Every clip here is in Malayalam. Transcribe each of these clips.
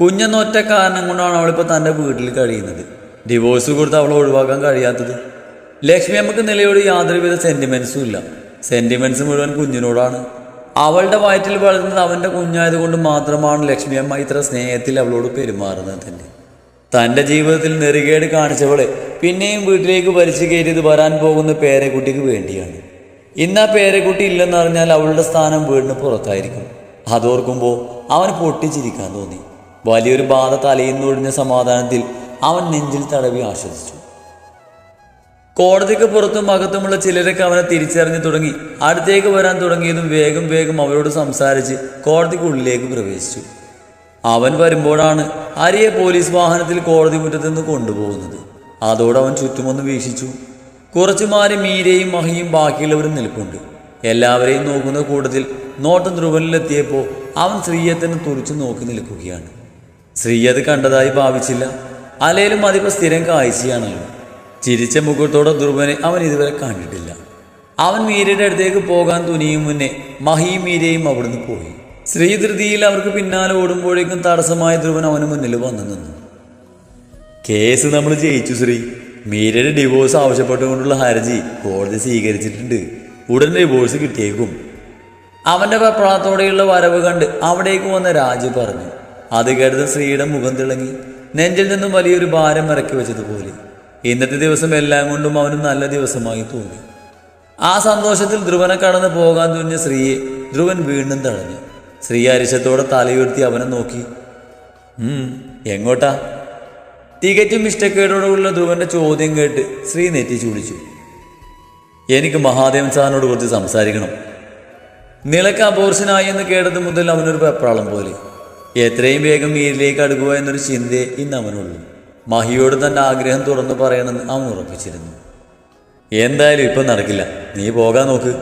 കുഞ്ഞെന്ന ഒറ്റ കാരണം കൊണ്ടാണ് അവളിപ്പോൾ തന്റെ വീട്ടിൽ കഴിയുന്നത്. ഡിവോഴ്സ് കൊടുത്ത് അവളെ ഒഴിവാക്കാൻ കഴിയാത്തത്. ലക്ഷ്മി അമ്മയ്ക്ക് നിലയോട് യാതൊരുവിധ സെന്റിമെൻസും ഇല്ല. സെന്റിമെൻസ് മുഴുവൻ കുഞ്ഞിനോടാണ്. അവളുടെ വയറ്റിൽ വളരുന്നത് അവന്റെ കുഞ്ഞായതുകൊണ്ട് മാത്രമാണ് ലക്ഷ്മി അമ്മ ഇത്ര സ്നേഹത്തിൽ അവളോട് പെരുമാറുന്നത് തന്നെ. തന്റെ ജീവിതത്തിൽ നെറുകേട് കാണിച്ചവളെ പിന്നെയും വീട്ടിലേക്ക് വലിച്ചു കയറ്റിയത് വരാൻ പോകുന്ന പേരക്കുട്ടിക്ക് വേണ്ടിയാണ്. ഇന്ന് ആ പേരക്കുട്ടി ഇല്ലെന്നറിഞ്ഞാൽ അവളുടെ സ്ഥാനം വീടിന് പുറത്തായിരിക്കും. അതോർക്കുമ്പോൾ അവന് പൊട്ടിച്ചിരിക്കാൻ തോന്നി. വലിയൊരു ബാധ തലയിൽ നിന്നൊഴിഞ്ഞ സമാധാനത്തിൽ അവൻ നെഞ്ചിൽ തടവി ആശ്വസിച്ചു. കോടതിക്ക് പുറത്തും അകത്തുമുള്ള ചിലരൊക്കെ അവനെ തിരിച്ചറിഞ്ഞു തുടങ്ങി. അടുത്തേക്ക് വരാൻ തുടങ്ങിയതും വേഗം വേഗം അവരോട് സംസാരിച്ച് കോടതിക്കുള്ളിലേക്ക് പ്രവേശിച്ചു. അവൻ വരുമ്പോഴാണ് അരിയെ പോലീസ് വാഹനത്തിൽ കോടതി മുറ്റത്ത് നിന്ന് കൊണ്ടുപോകുന്നത്. അതോടെ അവൻ ചുറ്റുമൊന്ന് വീക്ഷിച്ചു. കുറച്ചു മാറി മീരയും മഹിയും ബാക്കിയുള്ളവരും നിൽപ്പുണ്ട്. എല്ലാവരെയും നോക്കുന്ന കൂട്ടത്തിൽ നോട്ടം ധ്രുവനിലെത്തിയപ്പോൾ അവൻ സ്ത്രീയെ തന്നെ തുറിച്ചു നോക്കി നിൽക്കുകയാണ്. സ്ത്രീ അത് കണ്ടതായി ഭാവിച്ചില്ല. അലയിലും അതിപ്പോൾ സ്ഥിരം കാഴ്ചയാണല്ലോ. ചിരിച്ച മുഖത്തോടെ ധ്രുവനെ അവൻ ഇതുവരെ കണ്ടിട്ടില്ല. അവൻ മീരയുടെ അടുത്തേക്ക് പോകാൻ തുനിയും മുന്നേ മഹിയും മീരയും അവിടുന്ന് പോയി. സ്ത്രീ ധൃതിയിൽ അവർക്ക് പിന്നാലെ ഓടുമ്പോഴേക്കും തടസ്സമായ ധ്രുവൻ അവന് മുന്നിൽ വന്നു നിന്നു. കേസ് നമ്മൾ ജയിച്ചു ശ്രീ. മീരയുടെ ഡിവോഴ്സ് ആവശ്യപ്പെട്ടുകൊണ്ടുള്ള ഹർജി കോടതി സ്വീകരിച്ചിട്ടുണ്ട്. ഉടൻ ഡിവോഴ്സ് കിട്ടിയേക്കും. അവന്റെ പ്രാണത്തോടെയുള്ള വരവ് കണ്ട് അവിടേക്ക് വന്ന രാജു പറഞ്ഞു അത് കേട്ടത് സ്ത്രീയുടെ മുഖം തിളങ്ങി. നെഞ്ചിൽ നിന്നും വലിയൊരു ഭാരം ഇറക്കി വെച്ചതുപോലെ. ഇന്നത്തെ ദിവസം എല്ലാം കൊണ്ടും അവന് നല്ല ദിവസമായി തോന്നി. ആ സന്തോഷത്തിൽ ധ്രുവനെ കടന്നു പോകാൻ തുനിഞ്ഞ സ്ത്രീയെ ധ്രുവൻ വീണ്ടും തടഞ്ഞു. സ്ത്രീ അരിശത്തോടെ തലയുയർത്തി അവനെ നോക്കി. എങ്ങോട്ടാ? തികച്ചും ഇഷ്ടക്കേടോടുള്ള ധ്രുവന്റെ ചോദ്യം കേട്ട് സ്ത്രീ നെറ്റി ചൂടിച്ചു എനിക്ക് മഹാദേവൻ സാറിനോട് കുറച്ച് സംസാരിക്കണം. നിലയ്ക്ക് അപോർഷനായി എന്ന് കേട്ടത് മുതൽ അവനൊരു പെപ്രാളം പോലെ. എത്രയും വേഗം മീരിലേക്ക് അടുക്കുക എന്നൊരു ചിന്തയെ ഇന്ന് അവനുള്ളൂ. മഹിയോട് തന്റെ ആഗ്രഹം തുറന്നു പറയണമെന്ന് അവൻ ഉറപ്പിച്ചിരുന്നു. എന്തായാലും ഇപ്പം നടക്കില്ല. നീ പോകാൻ നോക്ക്.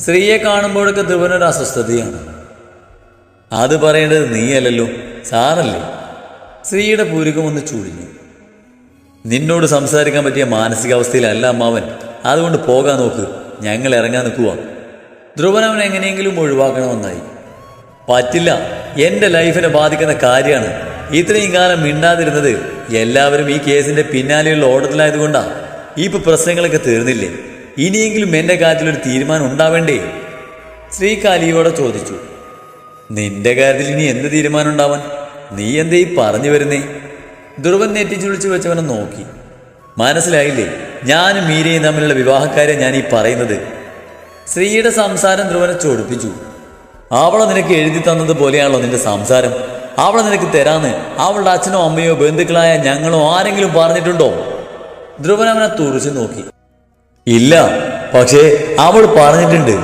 സ്ത്രീയെ കാണുമ്പോഴൊക്കെ ധ്രുവനൊരു അസ്വസ്ഥതയാണ്. അത് പറയേണ്ടത് നീയല്ലല്ലോ. സാറല്ലേ? സ്ത്രീയുടെ പൂരികം ഒന്ന് ചൂടിഞ്ഞു. നിന്നോട് സംസാരിക്കാൻ പറ്റിയ മാനസികാവസ്ഥയിലല്ല അമ്മാവൻ. അതുകൊണ്ട് പോകാൻ നോക്ക്. ഞങ്ങൾ ഇറങ്ങാൻ നിൽക്കുക ധ്രുവൻ അവൻ എങ്ങനെയെങ്കിലും ഒഴിവാക്കണമെന്നായി. പറ്റില്ല. എന്റെ ലൈഫിനെ ബാധിക്കുന്ന കാര്യമാണ്. ഇത്രയും കാലം മിണ്ടാതിരുന്നത് എല്ലാവരും ഈ കേസിന്റെ പിന്നാലെയുള്ള ഓട്ടത്തിലായതുകൊണ്ടാ. ഇപ്പൊ പ്രശ്നങ്ങളൊക്കെ തീർന്നില്ലേ? ഇനിയെങ്കിലും എന്റെ കാര്യത്തിലൊരു തീരുമാനം ഉണ്ടാവേണ്ടേ? ശ്രീ കാലിയോടെ ചോദിച്ചു. നിന്റെ കാര്യത്തിൽ ഇനി എന്ത് തീരുമാനം ഉണ്ടാവാൻ? നീ എന്തേ പറഞ്ഞു വരുന്നേ? ധ്രുവൻ നെറ്റിച്ചുളിച്ചു വെച്ചവനെ നോക്കി. മനസ്സിലായില്ലേ? ഞാനും മീരയും തമ്മിലുള്ള വിവാഹക്കാരെ ഞാൻ ഈ പറയുന്നത്. ശ്രീയുടെ സംസാരം ധ്രുവനെ ചൊടിപ്പിച്ചു. അവളെ നിനക്ക് എഴുതി തന്നത് പോലെയാണല്ലോ നിന്റെ സംസാരം. അവളെ നിനക്ക് തരാന്ന് അവളുടെ അച്ഛനോ അമ്മയോ ബന്ധുക്കളായ ഞങ്ങളോ ആരെങ്കിലും പറഞ്ഞിട്ടുണ്ടോ? ധ്രുവൻ അവനെ തുറച്ചു നോക്കി. ഇല്ല പക്ഷേ അവൾ പറഞ്ഞിട്ടുണ്ട്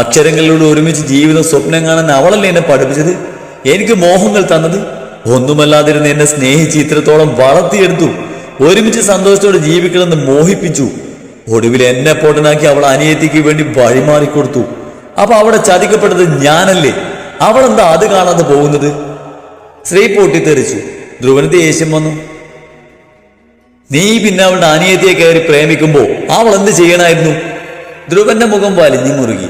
അക്ഷരങ്ങളിലൂടെ ഒരുമിച്ച് ജീവിതം സ്വപ്നം കാണാൻ അവളല്ലേ എന്നെ പഠിപ്പിച്ചത്? എനിക്ക് മോഹങ്ങൾ തന്നത്? ഒന്നുമല്ലാതിരുന്ന് എന്നെ സ്നേഹിച്ച് ഇത്രത്തോളം വളർത്തിയെടുത്തു ഒരുമിച്ച് സന്തോഷത്തോടെ ജീവിക്കണമെന്ന് മോഹിപ്പിച്ചു. ഒടുവിൽ എന്നെ പൊട്ടനാക്കി അവൾ അനിയത്തിക്ക് വേണ്ടി വഴിമാറിക്കൊടുത്തു അപ്പൊ അവിടെ ചതിക്കപ്പെട്ടത് ഞാനല്ലേ? അവളെന്താ അത് കാണാതെ പോകുന്നത്? സ്ത്രീ പൊട്ടിത്തെറിച്ചു. ധ്രുവനത്തെ ദേഷ്യം വന്നു. നീ പിന്നെ അവളുടെ അനിയത്തിയെ കയറി പ്രേമിക്കുമ്പോ അവൾ എന്ത് ചെയ്യണമായിരുന്നു ധ്രുവന്റെ മുഖം വലിഞ്ഞു മുറുകി.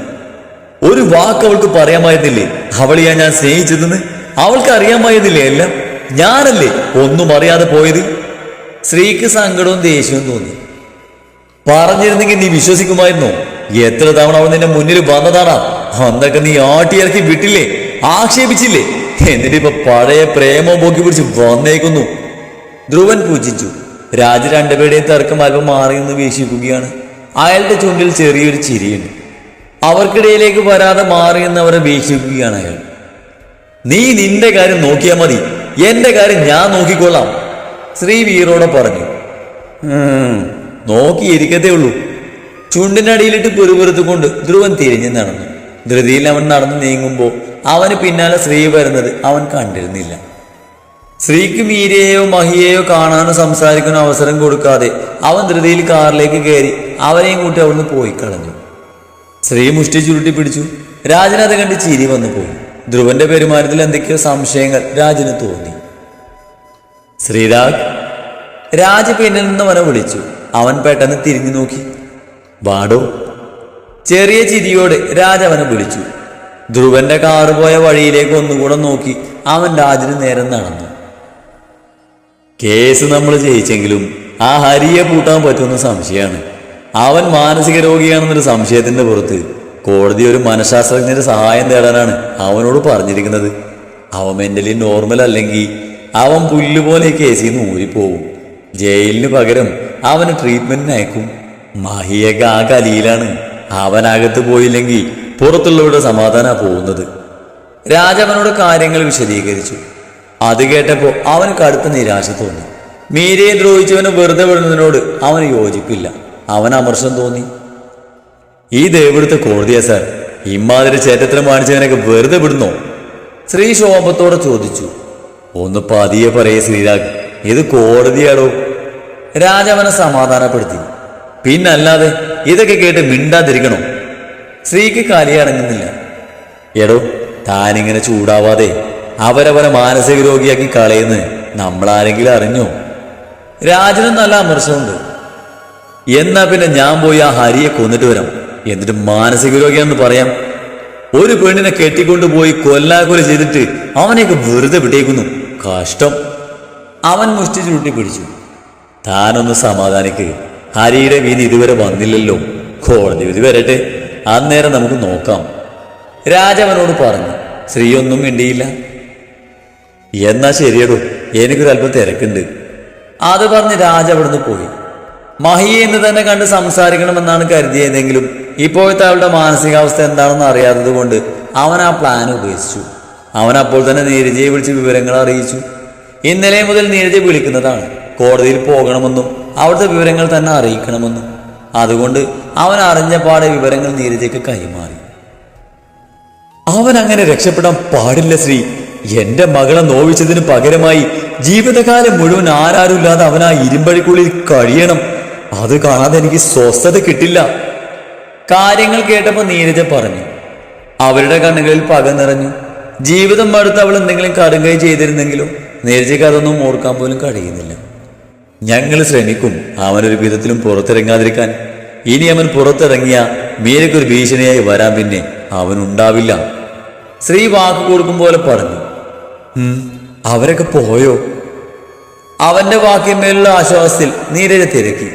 ഒരു വാക്ക് അവൾക്ക് പറയാമായിരുന്നില്ലേ? അവളെയാ ഞാൻ സ്നേഹിച്ചതെന്ന്? അവൾക്ക് അറിയാമായിരുന്നില്ലേ എല്ലാം? ഞാനല്ലേ ഒന്നും അറിയാതെ പോയത്? സ്ത്രീക്ക് സങ്കടവും ദേഷ്യവും തോന്നി. പറഞ്ഞിരുന്നെങ്കിൽ നീ വിശ്വസിക്കുമായിരുന്നു. എത്ര തവണ അവൻ നിന്റെ മുന്നിൽ വന്നതാണ്. അന്നൊക്കെ നീ ആട്ടിയിറക്കി വിട്ടില്ലേ? ആക്ഷേപിച്ചില്ലേ? എന്നിട്ട് ഇപ്പൊ പഴയ പ്രേമം പൊക്കി പിടിച്ച് വന്നേക്കുന്നു. ധ്രുവൻ പൂജിച്ചു. രാജ രണ്ടുപേരുടെയും തർക്കം അല്പം മാറി നിന്ന് വീക്ഷിക്കുകയാണ്. അയാളുടെ ചുണ്ടിൽ ചെറിയൊരു ചിരിയുണ്ട്. അവർക്കിടയിലേക്ക് വരാതെ മാറി എന്ന് അവരെ വീക്ഷിക്കുകയാണ് അയാൾ. നീ നിന്റെ കാര്യം നോക്കിയാൽ മതി. എന്റെ കാര്യം ഞാൻ നോക്കിക്കൊള്ളാം ശ്രീ വീറോടെ പറഞ്ഞു. "ഉം, നോക്കിയിരിക്കത്തേ ഉള്ളൂ ചുണ്ടിനടിയിലിട്ട് പെറുപെറുത്തുകൊണ്ട് ധ്രുവൻ തിരിഞ്ഞു നടന്നു. ധൃതിയിൽ അവൻ നടന്നു നീങ്ങുമ്പോൾ അവന് പിന്നാലെ സ്ത്രീ വരുന്നത് അവൻ കണ്ടിരുന്നില്ല. സ്ത്രീക്ക് മീരയെയോ മഹിയെയോ കാണാനോ സംസാരിക്കാനോ അവസരം കൊടുക്കാതെ അവൻ ധൃതിയിൽ കാറിലേക്ക് കയറി അവരെയും കൂട്ടി അവിടുന്ന് പോയി കളഞ്ഞു. സ്ത്രീ മുഷ്ടി ചുരുട്ടി പിടിച്ചു. രാജനത് കണ്ട് ചിരി വന്നു പോയി. ധ്രുവന്റെ പെരുമാറ്റത്തിൽ എന്തൊക്കെയോ സംശയങ്ങൾ രാജന് തോന്നി. ശ്രീരാഗ് രാജ പിന്നിൽ നിന്ന് അവനെ വിളിച്ചു. അവൻ പെട്ടെന്ന് തിരിഞ്ഞു നോക്കി. വാടോ. ചെറിയ ചിരിയോട് രാജവനെ വിളിച്ചു. ധ്രുവന്റെ കാറ് പോയ വഴിയിലേക്ക് ഒന്നുകൂടെ നോക്കി അവൻ രാജന് നേരെ നടന്നു. കേസ് നമ്മൾ ജയിച്ചെങ്കിലും ആ ഹരിയെ പൂട്ടാൻ പറ്റുമെന്ന് സംശയമാണ്. അവൻ മാനസിക രോഗിയാണെന്നൊരു സംശയത്തിന്റെ പുറത്ത് കോടതി ഒരു മനഃശാസ്ത്രജ്ഞന്റെ സഹായം തേടാനാണ് അവനോട് പറഞ്ഞിരിക്കുന്നത്. അവൻ മെന്റലി നോർമൽ അല്ലെങ്കിൽ അവൻ പുല്ലുപോലെ കേസിൽ നിന്ന് ഊരിപ്പോവും ജയിലിന് പകരം അവന് ട്രീറ്റ്മെന്റിന് അയക്കും. മഹിയൊക്കെ ആ കലിയിലാണ് അവനകത്ത് പോയില്ലെങ്കിൽ പുറത്തുള്ളവരുടെ സമാധാന പോകുന്നത്. രാജവനോട് കാര്യങ്ങൾ വിശദീകരിച്ചു. അത് കേട്ടപ്പോൾ അവന് കടുത്ത നിരാശ തോന്നി. മീരയെ ദ്രോഹിച്ചവന് വെറുതെ വിടുന്നതിനോട് അവന് യോജിപ്പില്ല. അവൻ അമർഷം തോന്നി. ഈ ദേവിടുത്തെ കോടതിയാ സാർ ഇമാതിരി ചേറ്റത്തിനെ കാണിച്ചവനൊക്കെ വെറുതെ വിടുന്നോ? ശ്രീ ശോഭത്തോടെ ചോദിച്ചു. ഒന്ന് പതിയെ പറയേ ശ്രീരാഗ് ഇത് കോടതിയാടോ? രാജവനെ സമാധാനപ്പെടുത്തി. പിന്നല്ലാതെ ഇതൊക്കെ കേട്ട് മിണ്ടാതിരിക്കണോ? സ്ത്രീക്ക് കലിയടങ്ങുന്നില്ല എടോ താനിങ്ങനെ ചൂടാവാതെ അവരവരെ മാനസിക രോഗിയാക്കി കളയുന്ന് നമ്മളാരെങ്കിലും അറിഞ്ഞോ? രാജനും നല്ല അമർശമുണ്ട് എന്നാ പിന്നെ ഞാൻ പോയി ആ ഹരിയെ കൊന്നിട്ട് വരാം. എന്നിട്ട് മാനസിക രോഗിയാണെന്ന് പറയാം. ഒരു പെണ്ണിനെ കെട്ടിക്കൊണ്ടുപോയി കൊല്ലാകൊല ചെയ്തിട്ട് അവനെയൊക്കെ വെറുതെ വിട്ടേക്കുന്നു. കഷ്ടം. അവൻ മുഷ്ടി ചുരുട്ടി പിടിച്ചു. താനൊന്ന് സമാധാനിക്ക്. ഹരിയുടെ വീതി ഇതുവരെ വന്നില്ലല്ലോ. കോടതി വിധി വരട്ടെ. അന്നേരം നമുക്ക് നോക്കാം. രാജവനോട് പറഞ്ഞു സ്ത്രീയൊന്നും മിണ്ടിയില്ല. എന്നാ ശരിയടോ. എനിക്കൊരല്പം തിരക്കുണ്ട്. അത് പറഞ്ഞ് രാജ അവിടുന്ന് പോയി. മഹിയെ എന്ന് തന്നെ കണ്ട് സംസാരിക്കണമെന്നാണ് കരുതിയതെങ്കിലും ഇപ്പോഴത്തെ അവളുടെ മാനസികാവസ്ഥ എന്താണെന്ന് അറിയാത്തത് കൊണ്ട് അവൻ ആ പ്ലാൻ ഉപേക്ഷിച്ചു. അവൻ അപ്പോൾ തന്നെ നീരജയെ വിളിച്ച് വിവരങ്ങൾ അറിയിച്ചു. ഇന്നലെ മുതൽ നീരജ വിളിക്കുന്നതാണ്. കോടതിയിൽ പോകണമെന്നും അവിടുത്തെ വിവരങ്ങൾ തന്നെ അറിയിക്കണമെന്നും. അതുകൊണ്ട് അവൻ അറിഞ്ഞ പാടെ വിവരങ്ങൾ നീരജയ്ക്ക് കൈമാറി. അവൻ അങ്ങനെ രക്ഷപ്പെടാൻ പാടില്ല ശ്രീ. എന്റെ മകളെ നോവിച്ചതിന് പകരമായി ജീവിതകാലം മുഴുവൻ ആരാരുമില്ലാതെ അവൻ ആ ഇരുമ്പഴിക്കുള്ളിൽ കഴിയണം. അത് കാണാതെ എനിക്ക് സ്വസ്ഥത കിട്ടില്ല. കാര്യങ്ങൾ കേട്ടപ്പോൾ നീരജ പറഞ്ഞു. അവരുടെ കണ്ണുകളിൽ പക നിറഞ്ഞു. ജീവിതം മടുത്ത് അവൾ എന്തെങ്കിലും കടുങ്കൈ ചെയ്തിരുന്നെങ്കിലും? നീരജയ്ക്ക് അതൊന്നും ഓർക്കാൻ പോലും കഴിയുന്നില്ല. ഞങ്ങൾ ശ്രമിക്കും അവനൊരു വിധത്തിലും പുറത്തിറങ്ങാതിരിക്കാൻ. ഇനി അവൻ പുറത്തിറങ്ങിയ മീരയ്ക്കൊരു ഭീഷണിയായി വരാൻ പിന്നെ അവനുണ്ടാവില്ല. സ്ത്രീ വാക്ക് കൊടുക്കും പോലെ പറഞ്ഞു. അവരൊക്കെ പോയോ? അവന്റെ വാക്കിന്മേലുള്ള ആശ്വാസത്തിൽ നീരജ തിരക്കി.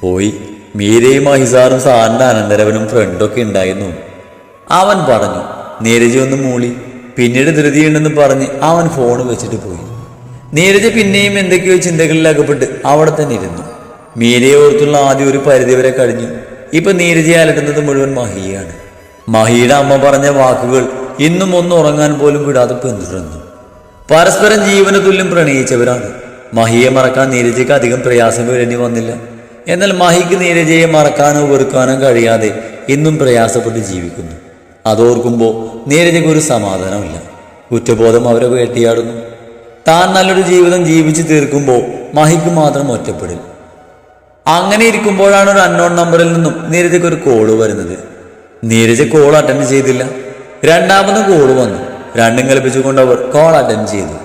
പോയി. മീരയും അഹിസാറും സാറിന്റെ അനന്തരവനും ഫ്രണ്ടൊക്കെ ഉണ്ടായിരുന്നു. അവൻ പറഞ്ഞു. നീരജ ഒന്ന് മൂളി. പിന്നീട് ധൃതിയുണ്ടെന്ന് പറഞ്ഞ് അവൻ ഫോൺ വെച്ചിട്ട് പോയി. നീരജ പിന്നെയും എന്തൊക്കെയോ ചിന്തകളിൽ അകപ്പെട്ട് അവിടെ തന്നെ ഇരുന്നു. മീരയെ ഓർത്തുള്ള ആദ്യ ഒരു പരിധി വരെ കഴിഞ്ഞു. ഇപ്പൊ നീരജയെ അലട്ടുന്നത് മുഴുവൻ മഹിയാണ്. മഹിയുടെ അമ്മ പറഞ്ഞ വാക്കുകൾ ഇന്നും ഒന്ന് ഉറങ്ങാൻ പോലും വിടാതെ പിന്തുടർന്നു. പരസ്പരം ജീവന തുല്യം പ്രണയിച്ചവരാണ്. മഹിയെ മറക്കാൻ നീരജയ്ക്ക് അധികം പ്രയാസം വരേണ്ടി വന്നില്ല. എന്നാൽ മഹിക്ക് നീരജയെ മറക്കാനോ വെറുക്കാനോ കഴിയാതെ ഇന്നും പ്രയാസപ്പെട്ട് ജീവിക്കുന്നു. അതോർക്കുമ്പോൾ നീരജയ്ക്ക് ഒരു സമാധാനമില്ല കുറ്റബോധം അവരെ വേട്ടിയാടുന്നു. താൻ നല്ലൊരു ജീവിതം ജീവിച്ചു തീർക്കുമ്പോൾ മഹിക്ക് മാത്രം ഒറ്റപ്പെടും അങ്ങനെ ഇരിക്കുമ്പോഴാണ് ഒരു അൺനോൺ നമ്പറിൽ നിന്നും നീരജയ്ക്ക് ഒരു കോൾ വരുന്നത്. നീരജ് കോൾ അറ്റൻഡ് ചെയ്തില്ല. രണ്ടാമത് കോൾ വന്നു. രണ്ടും കൽപ്പിച്ചുകൊണ്ട് അവർ കോൾ അറ്റൻഡ് ചെയ്തു.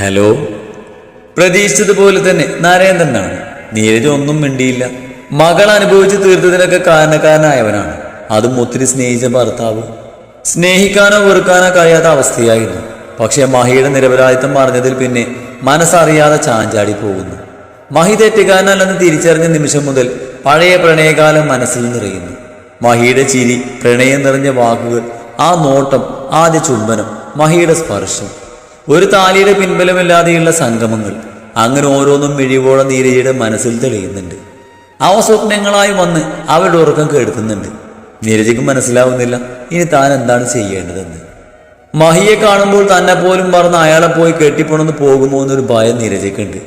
ഹലോ പ്രതീക്ഷിച്ചതുപോലെ തന്നെ നരേന്ദ്രനാണ് നീരജ് ഒന്നും മിണ്ടിയില്ല. മകൾ അനുഭവിച്ച് തീർത്തതിനൊക്കെ കാരണക്കാരനായവനാണ്. അതും ഒത്തിരി സ്നേഹിച്ച ഭർത്താവ്. സ്നേഹിക്കാനോ വെറുക്കാനോ കഴിയാത്ത അവസ്ഥയായിരുന്നു. പക്ഷേ മഹിയുടെ നിരപരാധിത്വം പറഞ്ഞതിൽ പിന്നെ മനസ്സറിയാതെ ചാഞ്ചാടി പോകുന്നു. മഹി തെറ്റുകാരനല്ലെന്ന് തിരിച്ചറിഞ്ഞ നിമിഷം മുതൽ പഴയ പ്രണയകാലം മനസ്സിൽ നിറയുന്നു. മഹിയുടെ ചിരി പ്രണയം നിറഞ്ഞ വാക്കുകൾ ആ നോട്ടം ആദ്യ ചുംബനം മഹിയുടെ സ്പർശം ഒരു താലിയുടെ പിൻബലമില്ലാതെയുള്ള സംഗമങ്ങൾ അങ്ങനെ ഓരോന്നും മിഴിവോള നീരജയുടെ മനസ്സിൽ തെളിയുന്നുണ്ട്. അവ സ്വപ്നങ്ങളായി വന്ന് അവരുടെ ഉറക്കം കെടുത്തുന്നുണ്ട്. നീരജയ്ക്ക് മനസ്സിലാവുന്നില്ല ഇനി താൻ എന്താണ് ചെയ്യേണ്ടതെന്ന്. മഹിയെ കാണുമ്പോൾ തന്നെ പോലും മറന്ന് അയാളെ പോയി കെട്ടിപ്പണന്ന് പോകുമോ എന്നൊരു ഭയം നിരജക്കുണ്ട്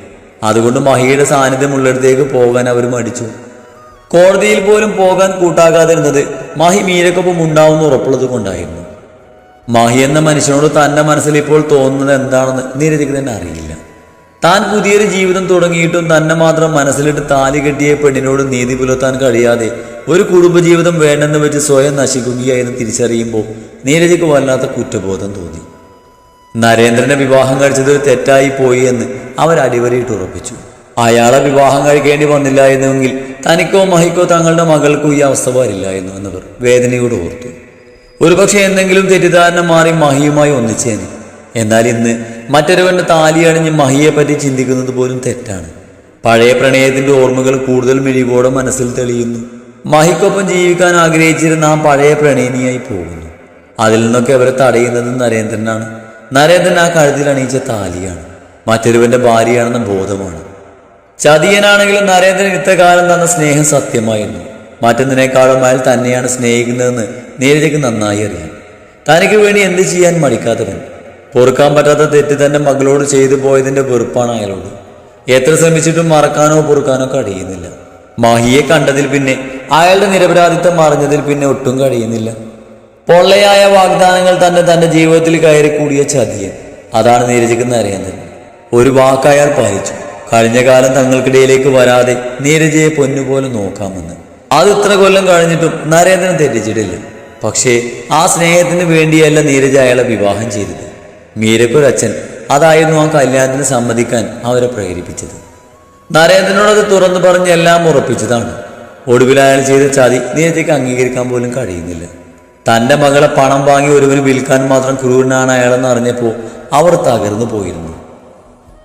അതുകൊണ്ട് മഹിയുടെ സാന്നിധ്യം ഉള്ളിടത്തേക്ക് പോകാൻ അവർ മടിച്ചു. കോടതിയിൽ പോലും പോകാൻ കൂട്ടാകാതിരുന്നത് മഹി മീരക്കൊപ്പം ഉണ്ടാവുന്ന ഉറപ്പുള്ളത് കൊണ്ടായിരുന്നു. മഹി എന്ന മനുഷ്യനോട് തന്റെ മനസ്സിൽ ഇപ്പോൾ തോന്നുന്നത് എന്താണെന്ന് നിരജയ്ക്ക് തന്നെ അറിയില്ല. താൻ പുതിയൊരു ജീവിതം തുടങ്ങിയിട്ടും തന്നെ മാത്രം മനസ്സിലിട്ട് താലി കെട്ടിയ പെണ്ണിനോട് നീതി പുലർത്താൻ കഴിയാതെ ഒരു കുടുംബജീവിതം വേണ്ടെന്ന് വെച്ച് സ്വയം നശിക്കുകയായിരുന്നു തിരിച്ചറിയുമ്പോൾ നീരജയ്ക്ക് വല്ലാത്ത കുറ്റബോധം തോന്നി. നരേന്ദ്രനെ വിവാഹം കഴിച്ചത് തെറ്റായി പോയി എന്ന് അവർ അടിവരയിട്ട് ഉറപ്പിച്ചു. അയാളെ വിവാഹം കഴിക്കേണ്ടി വന്നില്ല എന്നെങ്കിൽ തനിക്കോ മഹിക്കോ തങ്ങളുടെ മകൾക്കോ ഈ അവസ്ഥ വരില്ലായിരുന്നു എന്നവർ വേദനയോട് ഓർത്തു. ഒരുപക്ഷെ എന്തെങ്കിലും തെറ്റിദ്ധാരണ മാറി മഹിയുമായി ഒന്നിച്ചേനെ. എന്നാൽ ഇന്ന് മറ്റൊരുവന്റെ താലി അണിഞ്ഞ് മഹിയെ പറ്റി ചിന്തിക്കുന്നത് പോലും തെറ്റാണ്. പഴയ പ്രണയത്തിന്റെ ഓർമ്മകൾ കൂടുതൽ മിഴിവോടെ മനസ്സിൽ തെളിയുന്നു. മഹിക്കൊപ്പം ജീവിക്കാൻ ആഗ്രഹിച്ചിരുന്ന ആ പഴയ പ്രണയിനിയായി പോകുന്നു. അതിൽ നിന്നൊക്കെ അവരെ തടയുന്നത് നരേന്ദ്രനാണ്. നരേന്ദ്രൻ ആ കഴുതിൽ അണിയിച്ച താലിയാണ്. മറ്റൊരുവന്റെ ഭാര്യയാണെന്ന ബോധമാണ്. ചതിയനാണെങ്കിലും നരേന്ദ്രൻ ഇത്തകാലം തന്ന സ്നേഹം സത്യമായിരുന്നു. മറ്റൊന്നിനേക്കാളും അയാൾ തന്നെയാണ് സ്നേഹിക്കുന്നതെന്ന് നീരജയ്ക്ക് നന്നായി അറിയാം. തനിക്ക് വേണ്ടി എന്ത് ചെയ്യാൻ മടിക്കാത്തവൻ. പൊറുക്കാൻ പറ്റാത്ത തെറ്റ് തന്റെ മകളോട് ചെയ്തു പോയതിന്റെ വെറുപ്പാണ് അയാളോട്. എത്ര ശ്രമിച്ചിട്ടും മറക്കാനോ പൊറുക്കാനോ കഴിയുന്നില്ല. മഹിയെ കണ്ടതിൽ പിന്നെ അയാളുടെ നിരപരാധിത്വം അറിഞ്ഞതിൽ പിന്നെ ഒട്ടും കഴിയുന്നില്ല. പൊള്ളയായ വാഗ്ദാനങ്ങൾ തന്നെ തന്റെ ജീവിതത്തിൽ കയറി കൂടിയ ചതിയൻ. അതാണ് നീരജിക്കുന്ന അറിയുന്നത് ഒരു വാക്ക് അയാൾ പാലിച്ചു കഴിഞ്ഞ കാലം തങ്ങൾക്കിടയിലേക്ക് വരാതെ നീരജയെ പൊന്നുപോലെ നോക്കാമെന്ന്. അത് ഇത്ര കൊല്ലം കഴിഞ്ഞിട്ടും നരേന്ദ്രൻ തെറ്റിച്ചിട്ടില്ല. പക്ഷേ ആ സ്നേഹത്തിന് വേണ്ടിയല്ല നീരജ അയാളെ വിവാഹം ചെയ്തത്. മീരക്കൊരച്ഛൻ അതായിരുന്നു ആ കല്യാണത്തിന് സമ്മതിക്കാൻ അവരെ പ്രേരിപ്പിച്ചത്. നരേന്ദ്രനോട് അത് തുറന്നു പറഞ്ഞ് എല്ലാം ഉറപ്പിച്ചതാണ്. ഒടുവിൽ ചെയ്ത ചതി നീരജയ്ക്ക് അംഗീകരിക്കാൻ പോലും കഴിയുന്നില്ല. തന്റെ മകളെ പണം വാങ്ങി ഒരുവന് വിൽക്കാൻ മാത്രം ക്രൂരനാണ് അയാളെന്ന് അറിഞ്ഞപ്പോൾ അവർ തകർന്നു പോയിരുന്നു.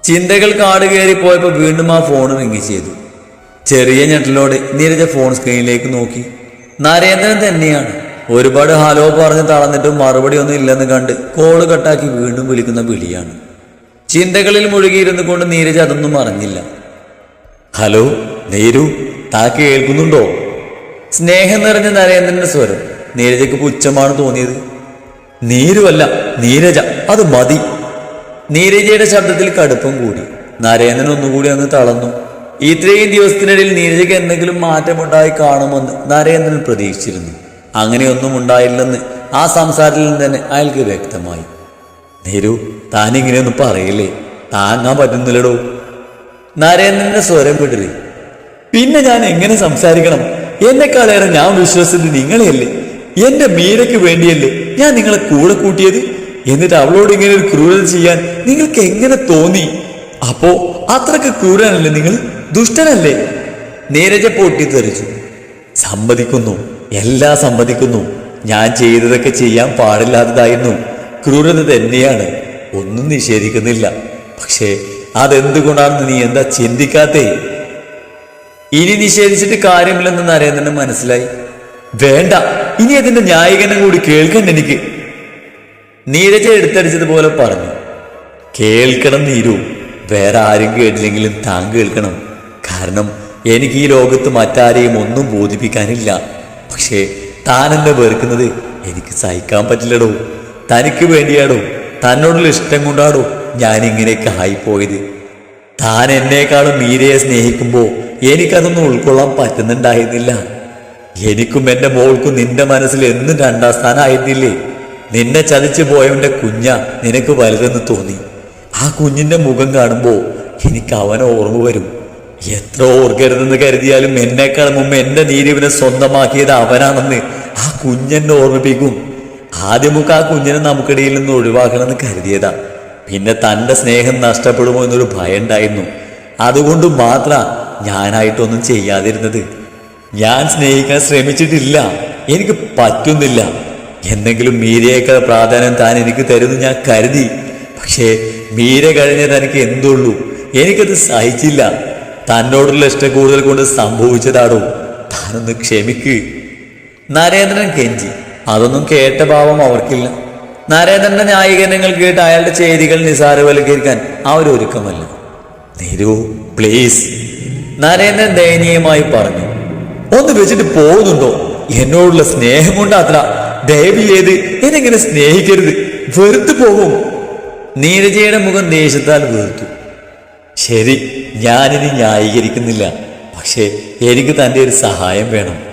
ചിന്തകൾ കാട് കയറി പോയപ്പോൾ വീണ്ടും ആ ഫോൺ റിങ് ചെയ്തു. ചെറിയ ഞെട്ടലോടെ നീരജ ഫോൺ സ്ക്രീനിലേക്ക് നോക്കി. നരേന്ദ്രൻ തന്നെയാണ്. ഒരുപാട് ഹലോ പറഞ്ഞ് തളർന്നിട്ടും മറുപടി ഒന്നും ഇല്ലെന്ന് കണ്ട് കോൾ കട്ടാക്കി വീണ്ടും വിളിക്കുന്ന വിളിയാണ്. ചിന്തകളിൽ മുഴുകിയിരുന്നു കൊണ്ട് നീരജ് അതൊന്നും അറിഞ്ഞില്ല. ഹലോ നേരു താ കേൾക്കുന്നുണ്ടോ? സ്നേഹം നിറഞ്ഞ നരേന്ദ്രന്റെ സ്വരം. നീരജയ്ക്ക് പുച്ഛമാണ് തോന്നിയത്. നീരുവല്ല നീരജ അത് മതി. നീരജയുടെ ശബ്ദത്തിൽ കടുപ്പം കൂടി. നരേന്ദ്രൻ ഒന്നുകൂടി അന്ന് തളർന്നു. ഇത്രയും ദിവസത്തിനിടയിൽ നീരജയ്ക്ക് എന്തെങ്കിലും മാറ്റമുണ്ടായി കാണുമെന്ന് നരേന്ദ്രൻ പ്രതീക്ഷിച്ചിരുന്നു. അങ്ങനെയൊന്നും ഉണ്ടായില്ലെന്ന് ആ സംസാരത്തിൽ നിന്ന് തന്നെ അയാൾക്ക് വ്യക്തമായി. നീരു താൻ ഇങ്ങനെയൊന്നും പറയില്ലേ? താങ്ങാൻ പറ്റുന്നില്ലടോ. നരേന്ദ്രന്റെ സ്വരം വിടറി പിന്നെ ഞാൻ എങ്ങനെ സംസാരിക്കണം? എന്നെക്കാളേറെ ഞാൻ വിശ്വസിച്ചത് നിങ്ങളെയല്ലേ? എന്റെ മീരയ്ക്ക് വേണ്ടിയല്ലേ ഞാൻ നിങ്ങളെ കൂടെ കൂട്ടിയത്? എന്നിട്ട് അവളോട് ഇങ്ങനെ ഒരു ക്രൂരത ചെയ്യാൻ നിങ്ങൾക്ക് എങ്ങനെ തോന്നി? അപ്പോ അത്രയ്ക്ക് ക്രൂരനല്ലേ നിങ്ങൾ? ദുഷ്ടനല്ലേ? നീരജ പൊട്ടിത്തെറിച്ചു സമ്മതിക്കുന്നു. എല്ലാം സമ്മതിക്കുന്നു. ഞാൻ ചെയ്തതൊക്കെ ചെയ്യാൻ പാടില്ലാത്തതായിരുന്നു. ക്രൂരത തന്നെയാണ്. ഒന്നും നിഷേധിക്കുന്നില്ല. പക്ഷേ അതെന്തുകൊണ്ടാണെന്ന് നീ എന്താ ചിന്തിക്കാത്തേ? ഇനി നിഷേധിച്ചിട്ട് കാര്യമില്ലെന്ന് നരേന്ദ്രന് മനസ്സിലായി. വേണ്ട. ഇനി അതിന്റെ ന്യായീകരണം കൂടി കേൾക്കണ്ട എനിക്ക്. നീരജ എടുത്തടിച്ചതുപോലെ പറഞ്ഞു. കേൾക്കണം നീരു. വേറെ ആരും കേട്ടില്ലെങ്കിലും താൻ കേൾക്കണം. കാരണം എനിക്ക് ഈ ലോകത്ത് മറ്റാരെയും ഒന്നും ബോധിപ്പിക്കാനില്ല. പക്ഷേ താൻ എന്നെ വെറുക്കുന്നത് എനിക്ക് സഹിക്കാൻ പറ്റില്ലടോ. തനിക്ക് വേണ്ടിയാടോ. തന്നോടുള്ള ഇഷ്ടം കൊണ്ടാടോ ഞാൻ ഇങ്ങനെയൊക്കെ ആയിപ്പോയത്. താൻ എന്നേക്കാളും മീരയെ സ്നേഹിക്കുമ്പോൾ എനിക്കതൊന്നും ഉൾക്കൊള്ളാൻ പറ്റുന്നുണ്ടായിരുന്നില്ല. എനിക്കും എന്റെ മോൾക്കും നിന്റെ മനസ്സിൽ എന്നും രണ്ടാം സ്ഥാനമായിരുന്നില്ലേ നിന്നെ ചതിച്ചു പോയവന്റെ കുഞ്ഞ നിനക്ക് വലുതെന്ന് തോന്നി. ആ കുഞ്ഞിന്റെ മുഖം കാണുമ്പോൾ എനിക്ക് അവനെ ഓർമ്മ വരും. എത്ര ഓർക്കരുതെന്ന് കരുതിയാലും എന്നെക്കാൾ മുമ്പ് എന്റെ നീരിവിനെ സ്വന്തമാക്കിയത് അവനാണെന്ന് ആ കുഞ്ഞെന്നെ ഓർമ്മിപ്പിക്കും. ആദ്യമൊക്കെ ആ കുഞ്ഞിനെ നമുക്കിടയിൽ നിന്ന് ഒഴിവാക്കണമെന്ന് കരുതിയതാ. പിന്നെ തന്റെ സ്നേഹം നഷ്ടപ്പെടുമോ എന്നൊരു ഭയം ഉണ്ടായിരുന്നു അതുകൊണ്ട് മാത്രം ഞാനായിട്ടൊന്നും ചെയ്യാതിരുന്നത്. ഞാൻ സ്നേഹിക്കാൻ ശ്രമിച്ചിട്ടില്ല. എനിക്ക് പറ്റുന്നില്ല. എന്തെങ്കിലും മീരയേക്കാൾ പ്രാധാന്യം താൻ എനിക്ക് തരുന്നു ഞാൻ കരുതി. പക്ഷേ മീര കഴിഞ്ഞ തനിക്ക് എന്തുള്ളൂ? എനിക്കത് സഹിച്ചില്ല. തന്നോടുള്ള ഇഷ്ടം കൂടുതൽ കൊണ്ട് സംഭവിച്ചതാടോ? താനൊന്ന് ക്ഷമിക്ക്. നരേന്ദ്രൻ കെഞ്ചി. അതൊന്നും കേട്ട ഭാവം അവർക്കില്ല. നരേന്ദ്രന്റെ ന്യായീകരണങ്ങൾ കേട്ട് അയാളുടെ ചെയ്തികൾ നിസാരവൽക്കരിക്കാൻ അവരൊരുക്കമല്ല നിരു പ്ലീസ് നരേന്ദ്രൻ ദയനീയമായി പറഞ്ഞു. ഒന്ന് വെച്ചിട്ട് പോകുന്നുണ്ടോ? എന്നോടുള്ള സ്നേഹം കൊണ്ടാത്ര. ദയവ് എന്നെങ്ങനെ സ്നേഹിക്കരുത്? വെറുത്തു പോകും. നീരജയുടെ മുഖം ദേഷ്യത്താൽ വീർത്തു. ശരി ഞാനിനി ന്യായീകരിക്കുന്നില്ല. പക്ഷേ എനിക്ക് തന്റെ ഒരു സഹായം വേണം.